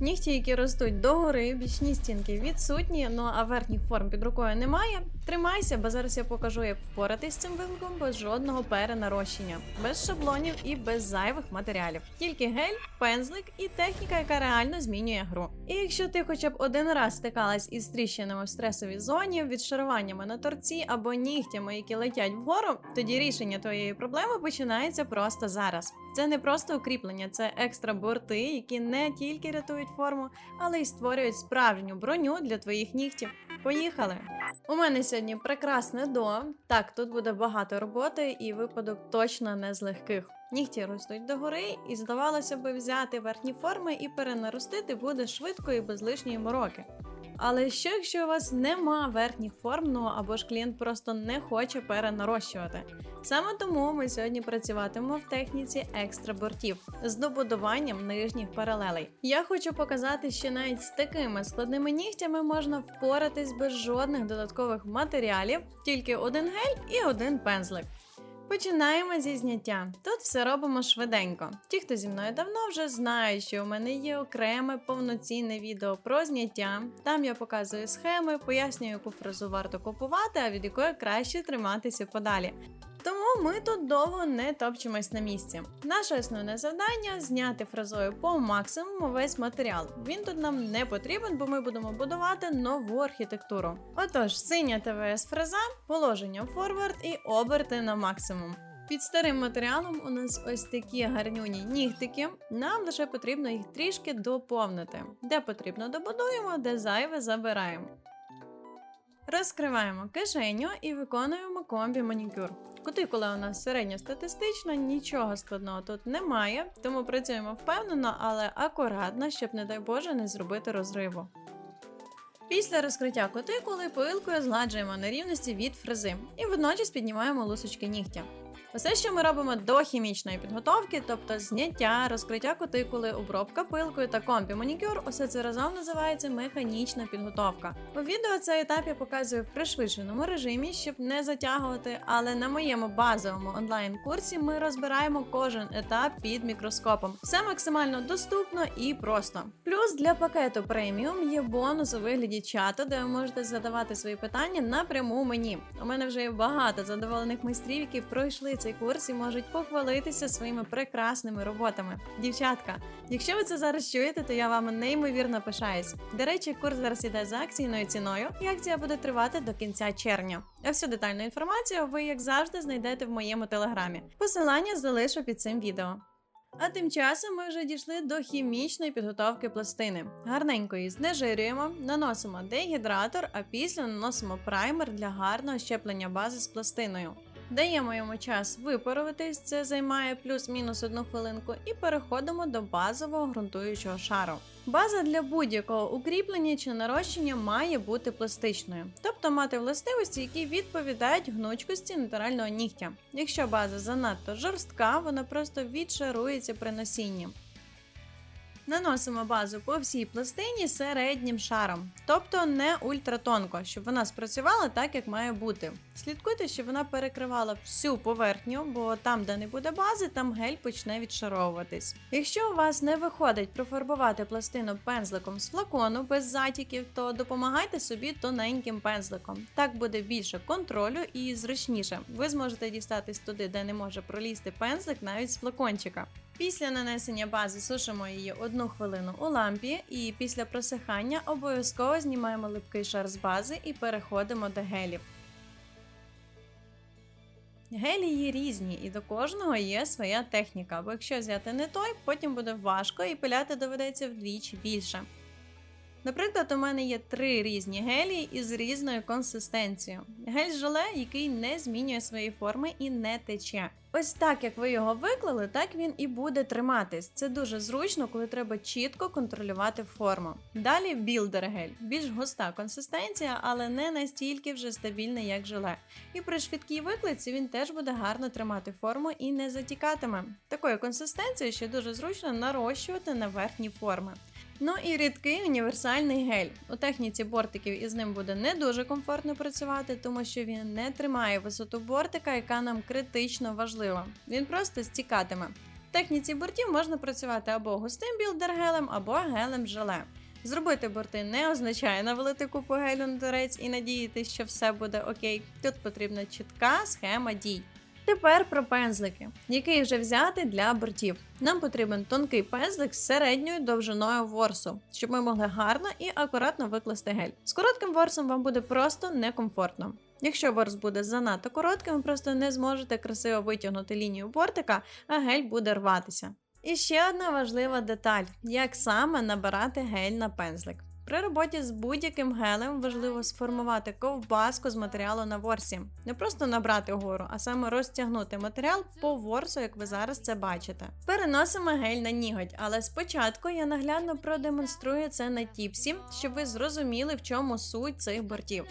Нігті, які ростуть догори, бічні стінки відсутні, ну а верхніх форм під рукою немає. Тримайся, бо зараз я покажу, як впоратись з цим викликом без жодного перенарощення, без шаблонів і без зайвих матеріалів. Тільки гель, пензлик і техніка, яка реально змінює гру. І якщо ти хоча б один раз стикалась із тріщинами в стресовій зоні, відшаруваннями на торці або нігтями, які летять вгору, тоді рішення твоєї проблеми починається просто зараз. Це не просто укріплення, це екстра борти, які не тільки рятують форму, але й створюють справжню броню для твоїх нігтів. Поїхали! У мене сьогодні прекрасне до. Так, тут буде багато роботи, і випадок точно не з легких. Нігті ростуть догори, і здавалося би, взяти верхні форми і перенаростити буде швидко і без лишньої мороки. Але що якщо у вас нема верхніх форм, ну або ж клієнт просто не хоче перенарощувати? Саме тому ми сьогодні працюватимемо в техніці екстра бортів з добудуванням нижніх паралелей. Я хочу показати, що навіть з такими складними нігтями можна впоратись без жодних додаткових матеріалів, тільки один гель і один пензлик. Починаємо зі зняття. Тут все робимо швиденько. Ті, хто зі мною давно вже знають, що у мене є окреме повноцінне відео про зняття. Там я показую схеми, пояснюю, яку фразу варто купувати, а від якої краще триматися подалі. Тому ми тут довго не топчемось на місці. Наше основне завдання зняти фразою по максимуму весь матеріал. Він тут нам не потрібен, бо ми будемо будувати нову архітектуру. Отож, синя ТВС фраза, положення форвард і оберти на максимум. Під старим матеріалом у нас ось такі гарнюні нігтики. Нам лише потрібно їх трішки доповнити. Де потрібно добудуємо, де зайве забираємо. Розкриваємо кишеню і виконуємо комбі манікюр. Кутикула у нас середньостатистична, нічого складного тут немає, тому працюємо впевнено, але акуратно, щоб, не дай Боже, не зробити розриву. Після розкриття кутикули пилкою згладжуємо нерівності від фрези і водночас піднімаємо лусочки нігтя. Усе, що ми робимо до хімічної підготовки, тобто зняття, розкриття кутикули, обробка пилкою та компі манікюр, усе це разом називається механічна підготовка. У відео цей етап я показую в пришвидшеному режимі, щоб не затягувати, але на моєму базовому онлайн-курсі ми розбираємо кожен етап під мікроскопом. Все максимально доступно і просто. Плюс для пакету преміум є бонус у вигляді чату, де ви можете задавати свої питання напряму мені. У мене вже є багато задоволених майстрів, які пройшли цей курс і можуть похвалитися своїми прекрасними роботами. Дівчатка, якщо ви це зараз чуєте, то я вам неймовірно пишаюсь. До речі, курс зараз іде за акційною ціною, і акція буде тривати до кінця червня. А всю детальну інформацію ви, як завжди, знайдете в моєму телеграмі. Посилання залишу під цим відео. А тим часом ми вже дійшли до хімічної підготовки пластини. Гарненько її знежирюємо, наносимо дегідратор, а після наносимо праймер для гарного щеплення бази з пластиною. Даємо йому час випаруватись, це займає плюс-мінус одну хвилинку, і переходимо до базового ґрунтуючого шару. База для будь-якого укріплення чи нарощення має бути пластичною, тобто мати властивості, які відповідають гнучкості натурального нігтя. Якщо база занадто жорстка, вона просто відшарується при носінні. Наносимо базу по всій пластині середнім шаром, тобто не ультратонко, щоб вона спрацювала так, як має бути. Слідкуйте, щоб вона перекривала всю поверхню, бо там, де не буде бази, там гель почне відшаровуватись. Якщо у вас не виходить профарбувати пластину пензликом з флакону без затіків, то допомагайте собі тоненьким пензликом. Так буде більше контролю і зручніше. Ви зможете дістатись туди, де не може пролізти пензлик навіть з флакончика. Після нанесення бази сушимо її одну хвилину у лампі, і після просихання обов'язково знімаємо липкий шар з бази і переходимо до гелів. Гелі є різні, і до кожного є своя техніка, бо якщо взяти не той, потім буде важко і пиляти доведеться вдвічі більше. Наприклад, у мене є три різні гелі із різною консистенцією. Гель желе, який не змінює свої форми і не тече. Ось так як ви його виклали, так він і буде триматись. Це дуже зручно, коли треба чітко контролювати форму. Далі білдер гель, більш густа консистенція, але не настільки вже стабільний, як желе. І при швидкій виклиці він теж буде гарно тримати форму і не затікатиме. Такою консистенцією ще дуже зручно нарощувати на верхні форми. Ну і рідкий універсальний гель. У техніці бортиків із ним буде не дуже комфортно працювати, тому що він не тримає висоту бортика, яка нам критично важлива. Він просто стікатиме. В техніці бортів можна працювати або густим білдер-гелем, або гелем желе. Зробити борти не означає навалити купу гелю на торець і надіятися, що все буде окей. Тут потрібна чітка схема дій. Тепер про пензлики, який вже взяти для бортів. Нам потрібен тонкий пензлик з середньою довжиною ворсу, щоб ми могли гарно і акуратно викласти гель. З коротким ворсом вам буде просто некомфортно. Якщо ворс буде занадто коротким, ви просто не зможете красиво витягнути лінію бортика, а гель буде рватися. І ще одна важлива деталь: як саме набирати гель на пензлик. При роботі з будь-яким гелем важливо сформувати ковбаску з матеріалу на ворсі. Не просто набрати гору, а саме розтягнути матеріал по ворсу, як ви зараз це бачите. Переносимо гель на ніготь, але спочатку я наглядно продемонструю це на тіпсі, щоб ви зрозуміли, в чому суть цих бортів.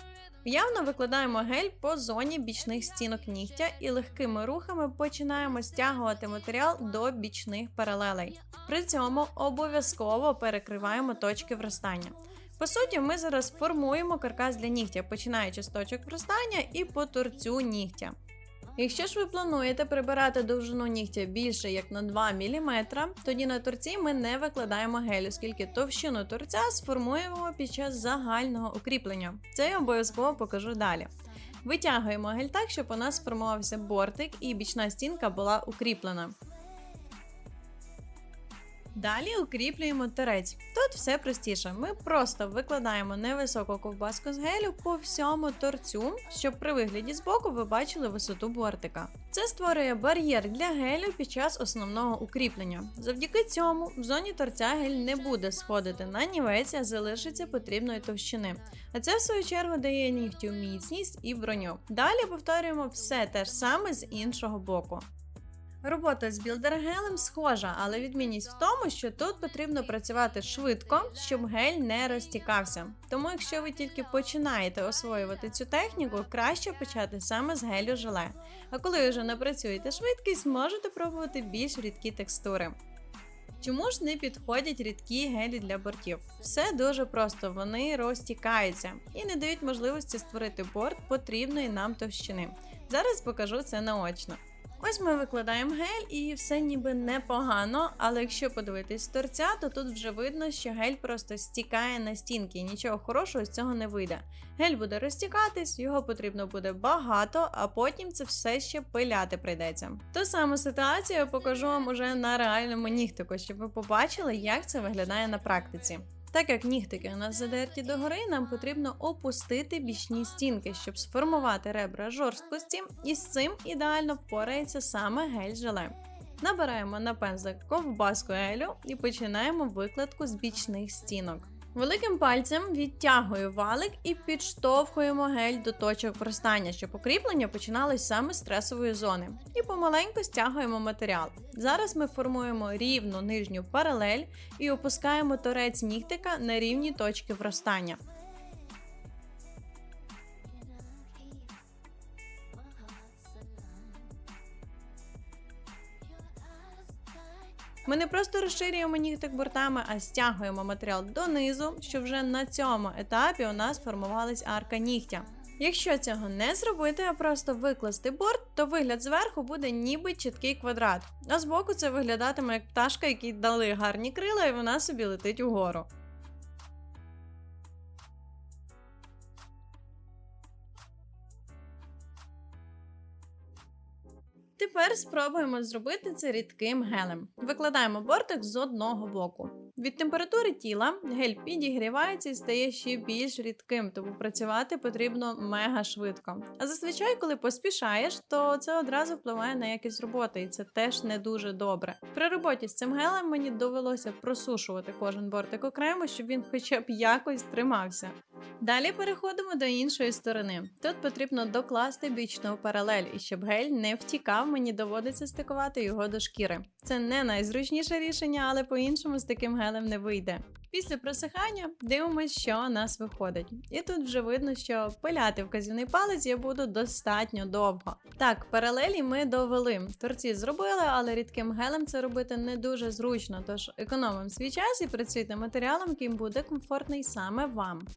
Явно викладаємо гель по зоні бічних стінок нігтя і легкими рухами починаємо стягувати матеріал до бічних паралелей. При цьому обов'язково перекриваємо точки вростання. По суті, ми зараз формуємо каркас для нігтя, починаючи з точок вростання і по торцю нігтя. Якщо ж ви плануєте прибирати довжину нігтя більше як на 2 мм, тоді на торці ми не викладаємо гель, оскільки товщину торця сформуємо під час загального укріплення. Це я обов'язково покажу далі. Витягуємо гель так, щоб у нас сформувався бортик і бічна стінка була укріплена. Далі укріплюємо торець. Тут все простіше. Ми просто викладаємо невисоку ковбаску з гелю по всьому торцю, щоб при вигляді збоку ви бачили висоту бортика. Це створює бар'єр для гелю під час основного укріплення. Завдяки цьому в зоні торця гель не буде сходити на нівець, а залишиться потрібної товщини. А це в свою чергу дає нігтю міцність і броню. Далі повторюємо все те ж саме з іншого боку. Робота з білдергелем схожа, але відмінність в тому, що тут потрібно працювати швидко, щоб гель не розтікався. Тому, якщо ви тільки починаєте освоювати цю техніку, краще почати саме з гелю желе. А коли ви вже напрацюєте швидкість, можете пробувати більш рідкі текстури. Чому ж не підходять рідкі гелі для бортів? Все дуже просто, вони розтікаються і не дають можливості створити борт потрібної нам товщини. Зараз покажу це наочно. Ось ми викладаємо гель і все ніби непогано, але якщо подивитись торця, то тут вже видно, що гель просто стікає на стінки і нічого хорошого з цього не вийде. Гель буде розтікатись, його потрібно буде багато, а потім це все ще пиляти прийдеться. Ту саму ситуацію я покажу вам уже на реальному нігтику, щоб ви побачили, як це виглядає на практиці. Так як нігтики у нас задерті догори, нам потрібно опустити бічні стінки, щоб сформувати ребра жорсткості, і з цим ідеально впорається саме гель-желе. Набираємо на пензлик ковбаску гелю і починаємо викладку з бічних стінок. Великим пальцем відтягую валик і підштовхуємо гель до точок вростання, щоб укріплення починалось саме з стресової зони. І помаленьку стягуємо матеріал. Зараз ми формуємо рівну нижню паралель і опускаємо торець нігтика на рівні точки вростання. Ми не просто розширюємо нігтик бортами, а стягуємо матеріал донизу, щоб вже на цьому етапі у нас формувалась арка нігтя. Якщо цього не зробити, а просто викласти борт, то вигляд зверху буде ніби чіткий квадрат, а збоку це виглядатиме як пташка, якій дали гарні крила, і вона собі летить угору. Тепер спробуємо зробити це рідким гелем. Викладаємо бортик з одного боку. Від температури тіла гель підігрівається і стає ще більш рідким, тому працювати потрібно мега швидко. А зазвичай, коли поспішаєш, то це одразу впливає на якість роботи, і це теж не дуже добре. При роботі з цим гелем мені довелося просушувати кожен бортик окремо, щоб він хоча б якось тримався. Далі переходимо до іншої сторони. Тут потрібно докласти бічну паралель, і щоб гель не втікав, мені доводиться стикувати його до шкіри. Це не найзручніше рішення, але по-іншому з таким гелем не вийде. Після просихання дивимося, що у нас виходить. І тут вже видно, що пиляти вказівний палець я буду достатньо довго. Так, паралелі ми довели. Торці зробили, але рідким гелем це робити не дуже зручно, тож економимо свій час і працюйте матеріалом, яким буде комфортний саме вам.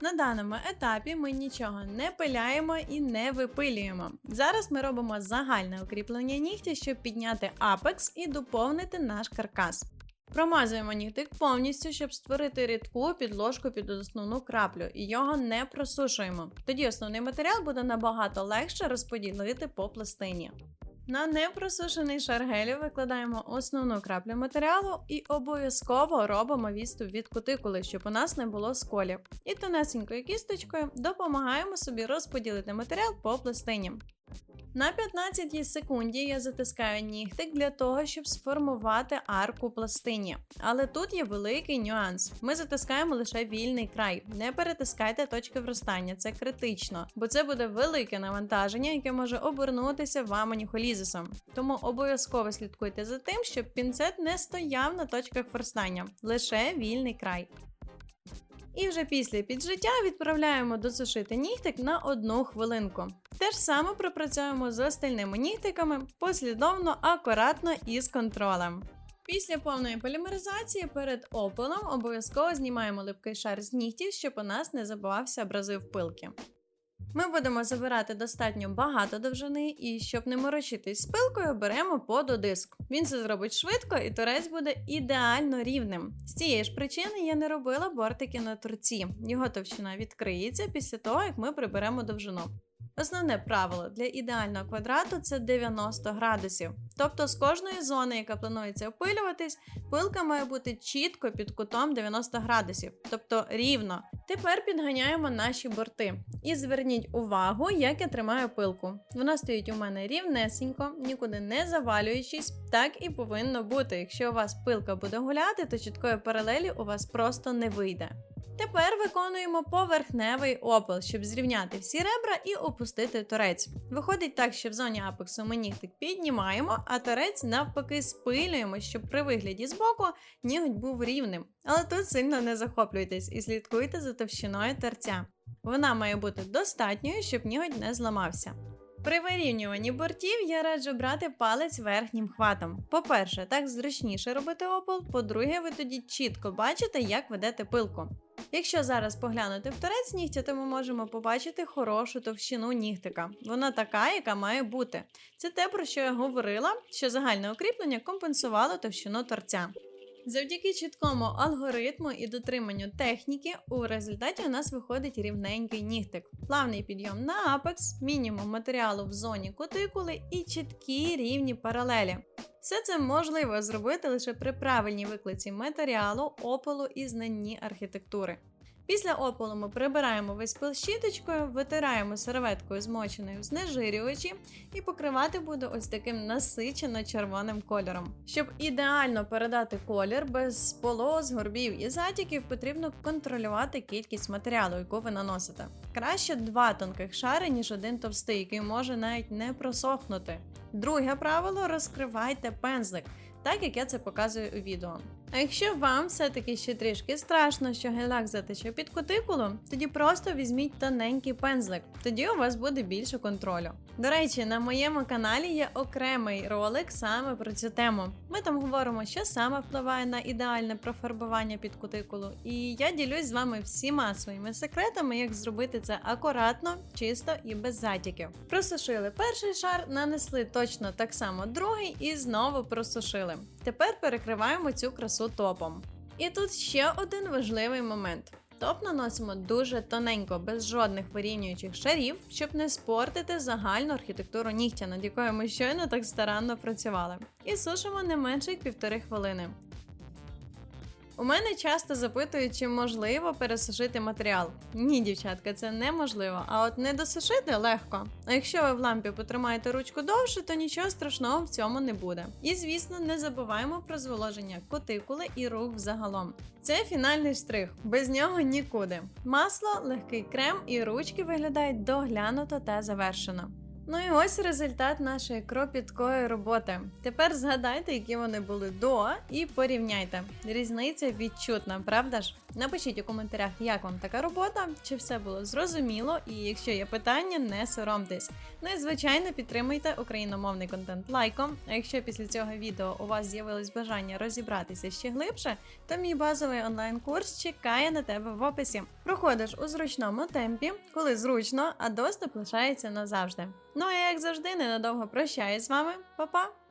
На даному етапі ми нічого не пиляємо і не випилюємо. Зараз ми робимо загальне укріплення нігтя, щоб підняти апекс і доповнити наш каркас. Промазуємо нігтик повністю, щоб створити рідку підложку під основну краплю, і його не просушуємо. Тоді основний матеріал буде набагато легше розподілити по пластині. На непросушений шар гелю викладаємо основну краплю матеріалу і обов'язково робимо відступ від кутикули, щоб у нас не було сколів. І тонесенькою кісточкою допомагаємо собі розподілити матеріал по пластині. На 15 секунді я затискаю нігтик для того, щоб сформувати арку пластині. Але тут є великий нюанс. Ми затискаємо лише вільний край. Не перетискайте точки вростання, це критично, бо це буде велике навантаження, яке може обернутися вам аніхолізисом. Тому обов'язково слідкуйте за тим, щоб пінцет не стояв на точках вростання, лише вільний край. І вже після піджиття відправляємо досушити нігтик на одну хвилинку. Те ж саме пропрацюємо з остальними нігтиками послідовно, акуратно і з контролем. Після повної полімеризації перед опалом обов'язково знімаємо липкий шар з нігтів, щоб у нас не забувався абразив пилки. Ми будемо забирати достатньо багато довжини, і щоб не морочитись спилкою, беремо пододиск. Він це зробить швидко, і торець буде ідеально рівним. З цієї ж причини я не робила бортики на торці. Його товщина відкриється після того, як ми приберемо довжину. Основне правило для ідеального квадрату це 90 градусів. Тобто з кожної зони, яка планується опилюватись, пилка має бути чітко під кутом 90 градусів, тобто рівно. Тепер підганяємо наші борти. І зверніть увагу, як я тримаю пилку. Вона стоїть у мене рівнесенько, нікуди не завалюючись. Так і повинно бути. Якщо у вас пилка буде гуляти, то чіткої паралелі у вас просто не вийде. Тепер виконуємо поверхневий опил, щоб зрівняти всі ребра і опустити торець. Виходить так, що в зоні апексу ми нігтик піднімаємо, а торець навпаки спилюємо, щоб при вигляді збоку ніготь був рівним. Але тут сильно не захоплюйтесь і слідкуйте за товщиною терця. Вона має бути достатньою, щоб ніготь не зламався. При вирівнюванні бортів я раджу брати палець верхнім хватом. По-перше, так зручніше робити опал, по-друге, ви тоді чітко бачите, як ведете пилку. Якщо зараз поглянути в торець нігтя, то ми можемо побачити хорошу товщину нігтика. Вона така, яка має бути. Це те, про що я говорила, що загальне укріплення компенсувало товщину торця. Завдяки чіткому алгоритму і дотриманню техніки, у результаті у нас виходить рівненький нігтик, плавний підйом на апекс, мінімум матеріалу в зоні кутикули і чіткі рівні паралелі. Все це можливо зробити лише при правильній виклиці матеріалу, опалу і знанні архітектури. Після опалу ми прибираємо весь пил щіточкою, витираємо серветкою змоченою в знежирювачі і покривати буду ось таким насичено червоним кольором. Щоб ідеально передати колір без полос, горбів і затіків, потрібно контролювати кількість матеріалу, яку ви наносите. Краще два тонких шари, ніж один товстий, який може навіть не просохнути. Друге правило розкривайте пензлик, так як я це показую у відео. А якщо вам все-таки ще трішки страшно, що гель-лак затече під кутикулу, тоді просто візьміть тоненький пензлик, тоді у вас буде більше контролю. До речі, на моєму каналі є окремий ролик саме про цю тему. Ми там говоримо, що саме впливає на ідеальне профарбування під кутикулу, і я ділюсь з вами всіма своїми секретами, як зробити це акуратно, чисто і без затіків. Просушили перший шар, нанесли точно так само другий і знову просушили. Тепер перекриваємо цю красу топом. І тут ще один важливий момент. Топ наносимо дуже тоненько, без жодних вирівнюючих шарів, щоб не спортити загальну архітектуру нігтя, над якою ми щойно так старанно працювали. І сушимо не менше як півтори хвилини. У мене часто запитують, чи можливо пересушити матеріал. Ні, дівчатка, це неможливо, а от не досушити легко. А якщо ви в лампі потримаєте ручку довше, то нічого страшного в цьому не буде. І звісно, не забуваємо про зволоження кутикули і рук взагалом. Це фінальний штрих, без нього нікуди. Масло, легкий крем і ручки виглядають доглянуто та завершено. Ну і ось результат нашої кропіткої роботи. Тепер згадайте, які вони були до, і порівняйте. Різниця відчутна, правда ж? Напишіть у коментарях, як вам така робота, чи все було зрозуміло, і якщо є питання, не соромтесь. Ну і звичайно, підтримуйте україномовний контент лайком. А якщо після цього відео у вас з'явилось бажання розібратися ще глибше, то мій базовий онлайн-курс чекає на тебе в описі. Проходиш у зручному темпі, коли зручно, а доступ лишається назавжди. Ну а як завжди, ненадовго прощаюсь з вами. Па-па!